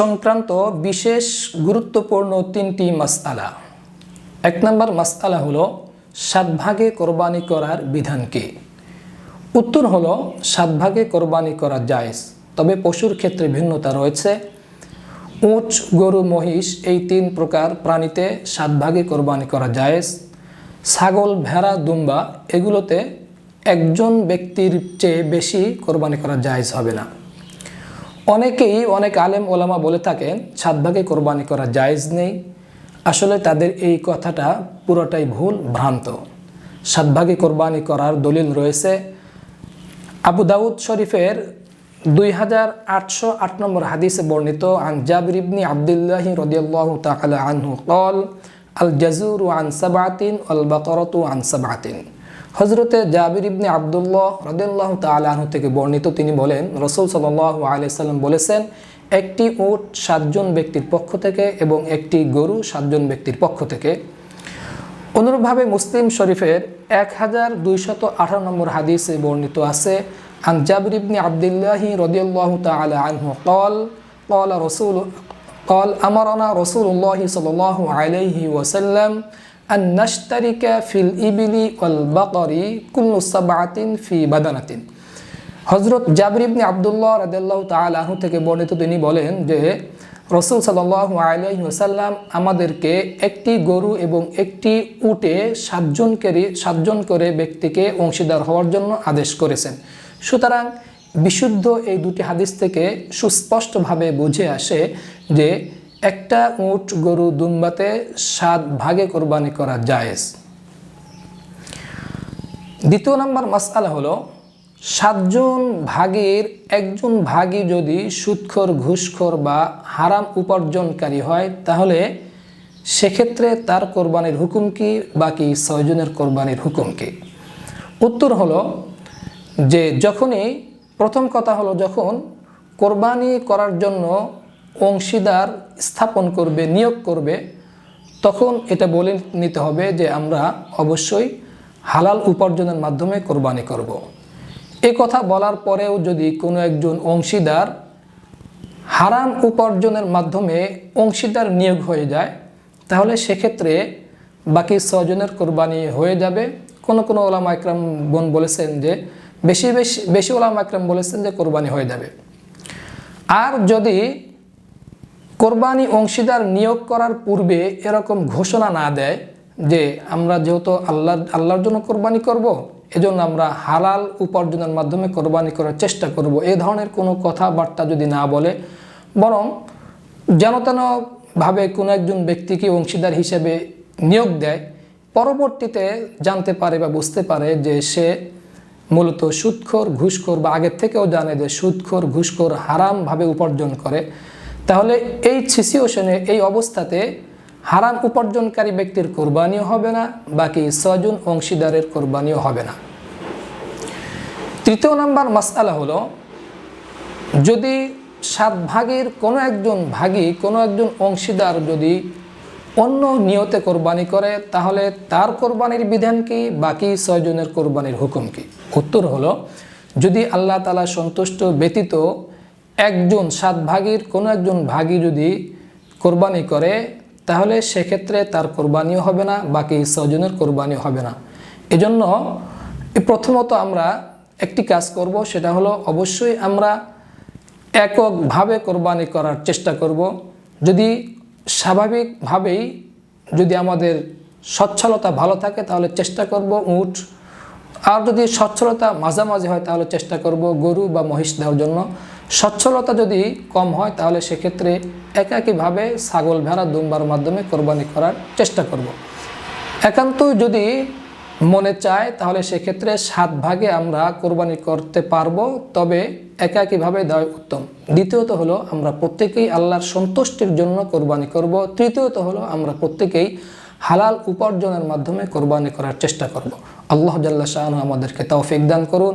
সংক্রান্ত বিশেষ গুরুত্বপূর্ণ তিনটি মাসআলা। এক নম্বর মাসআলা হলো সাত ভাগে কোরবানি করার বিধান কি? উত্তর হলো সাত ভাগে কোরবানি করা জায়েজ, তবে পশুর ক্ষেত্রে ভিন্নতা রয়েছে। উঁচ, গরু, মহিষ এই তিন প্রকার প্রাণীতে সাত ভাগে কোরবানি করা জায়েজ। ছাগল, ভেড়া, দুম্বা এগুলোতে একজন ব্যক্তির চেয়ে বেশি কোরবানি করা জায়েজ হবে না। অনেকেই অনেক আলেম ওলামা বলে থাকেন, সাত ভাগে কোরবানি করা জায়জ নেই। আসলে তাদের এই কথাটা পুরোটাই ভুল, ভ্রান্ত। সাত ভাগে কোরবানি করার দলিল রয়েছে। আবু দাউদ শরীফের দুই হাজার আটশো আট নম্বর হাদিসে বর্ণিত, আন জাবির ইবনি আবদুল্লাহি রদিয়াল্লাহ তাআলা আনহু কল, আল জাজুর আন সাবাতিন আল বাকরতু আন সাবাতিন হজরতে জাবির ইবনে আবদুল্লাহ রদুল্লাহ তালাহ থেকে বর্ণিত তিনি বলেন, রসুল সাল্লাহ আলিয়াল্লাম বলেছেন, একটি উট সাতজন ব্যক্তির পক্ষ থেকে এবং একটি গরু সাতজন ব্যক্তির পক্ষ থেকে। অনুরূপভাবে মুসলিম শরীফের এক হাজার দুইশত আঠারো নম্বর হাদিসে বর্ণিত আছে, আন জাবির ইবনে আবদুল্লাহি রদিয়াল্লাহ তাল আনহু কল কল রসুল কল আমরানা রসুল্লাহি সাল আলহি ওয়াসাল্লাম আন নাশতারিকা ফিল ইবিলি ওয়াল বাকরি কুল্লু সাবাতিন ফি বাদানাতিন। হজরত জাবরিবনি আবদুল্লাহ রাদেল্লাহ তালাহু থেকে বর্ণিত তিনি বলেন যে, রসুল সাল্লাহ আলহি ওসাল্লাম আমাদেরকে একটি গরু এবং একটি উটে সাতজনকেরই সাতজন করে ব্যক্তিকে অংশীদার হওয়ার জন্য আদেশ করেছেন। সুতরাং বিশুদ্ধ এই দুটি হাদিস থেকে সুস্পষ্টভাবে বুঝে আসে যে একটা উট গরু দুম্বাতে সাত ভাগে কোরবানি করা জায়েজ। দ্বিতীয় নম্বর মাসআলা হলো, সাতজন ভাগের একজন ভাগই যদি সুৎখর, ঘুষখোর বা হারাম উপার্জনকারী হয়, তাহলে সেক্ষেত্রে তার কোরবানির হুকুম কি, বাকি ছয়জনের কোরবানির হুকুম কি? উত্তর হলো যে, যখনই প্রথম কথা হলো যখন কোরবানি করার জন্য অংশীদার স্থাপন করবে, নিয়োগ করবে, তখন এটা বলে নিতে হবে যে আমরা অবশ্যই হালাল উপার্জনের মাধ্যমে কোরবানি করব। এ কথা বলার পরেও যদি কোনো একজন অংশীদার হারাম উপার্জনের মাধ্যমে অংশীদার নিয়োগ হয়ে যায়, তাহলে সেক্ষেত্রে বাকি ছজনের কোরবানি হয়ে যাবে কোনো কোনো ওলামা একরাম বোন বলেছেন যে, বেশি বেশি বেশি ওলামা একরাম বলেছেন যে কোরবানি হয়ে যাবে আর যদি কোরবানি অংশীদার নিয়োগ করার পূর্বে এরকম ঘোষণা না দেয় যে আমরা যেহেতু আল্লাহ আল্লাহর জন্য কোরবানি করব। এজন্য আমরা হালাল উপার্জনের মাধ্যমে কোরবানি করার চেষ্টা করব। এ ধরনের কোনো কথাবার্তা যদি না বলে, বরং যেন তেনভাবে কোনো একজন ব্যক্তিকে অংশীদার হিসেবে নিয়োগ দেয়, পরবর্তীতে জানতে পারে বা বুঝতে পারে যে সে মূলত সুদখোর, ঘুষখোর বা আগের থেকেও জানে যে সুদখোর, ঘুষখোর হারামভাবে উপার্জন করে তাহলে এই সিচুয়েশনে এই অবস্থাতে হারাম উপার্জনকারী ব্যক্তির কোরবানিও হবে না, বাকি ছজন অংশীদারের কোরবানিও হবে না। তৃতীয় নাম্বার মাসআলা হলো, যদি সাত ভাগের কোনো একজন ভাগী, কোনো একজন অংশীদার যদি অন্য নিয়তে কোরবানি করে, তাহলে তার কোরবানির বিধান কি, বাকি ছয়জনের কোরবানির হুকুম কি? উত্তর হলো, যদি আল্লাহ তালা সন্তুষ্ট ব্যতীত একজন সাত ভাগের, কোনো একজন ভাগী যদি কোরবানি করে, তাহলে সেক্ষেত্রে তার কোরবানিও হবে না, বাকি ছজনের কোরবানিও হবে না। এজন্য প্রথমত আমরা একটি কাজ করব, সেটা হলো অবশ্যই আমরা এককভাবে কোরবানি করার চেষ্টা করব। যদি স্বাভাবিকভাবেই যদি আমাদের সচ্ছলতা ভালো থাকে, তাহলে চেষ্টা করব উঠ আর যদি সচ্ছলতা মাঝামাঝি হয়, তাহলে চেষ্টা করব গরু বা মহিষ দেওয়ার জন্য। সচ্ছলতা যদি কম হয়, তাহলে সেক্ষেত্রে একাকীভাবে ছাগল ভেড়া দুম্বার মাধ্যমে কোরবানি করার চেষ্টা করব। একান্ত যদি মনে চায়, তাহলে সেক্ষেত্রে সাত ভাগে আমরা কোরবানি করতে পারব, তবে একাকীভাবে দেওয়া উত্তম। দ্বিতীয়ত হলো আমরা প্রত্যেকেই আল্লাহর সন্তুষ্টির জন্য কোরবানি করব, তৃতীয়ত হলো আমরা প্রত্যেকেই হালাল উপার্জনের মাধ্যমে কোরবানি করার চেষ্টা করব। আল্লাহ জাল্লা শাহ আমাদেরকে তৌফিক দান করুন।